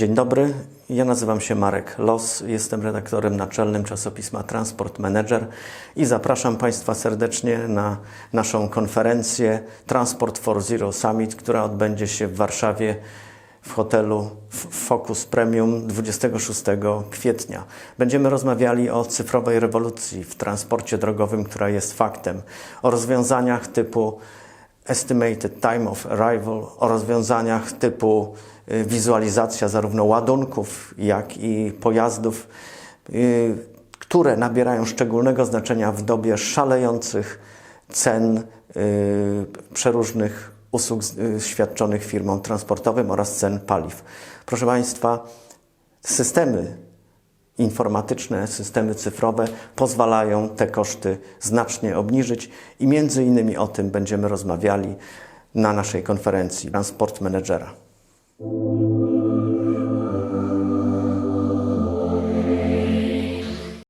Dzień dobry, ja nazywam się Marek Los, jestem redaktorem naczelnym czasopisma Transport Manager i zapraszam Państwa serdecznie na naszą konferencję Transport for Zero Summit, która odbędzie się w Warszawie w hotelu Focus Premium 26 kwietnia. Będziemy rozmawiali o cyfrowej rewolucji w transporcie drogowym, która jest faktem, o rozwiązaniach typu Estimated Time of Arrival, o rozwiązaniach typu y, wizualizacja zarówno ładunków, jak i pojazdów, y, które nabierają szczególnego znaczenia w dobie szalejących cen y, przeróżnych usług świadczonych firmom transportowym oraz cen paliw. Proszę Państwa, systemy informatyczne, systemy cyfrowe pozwalają te koszty znacznie obniżyć i między innymi o tym będziemy rozmawiali na naszej konferencji Transport Managera.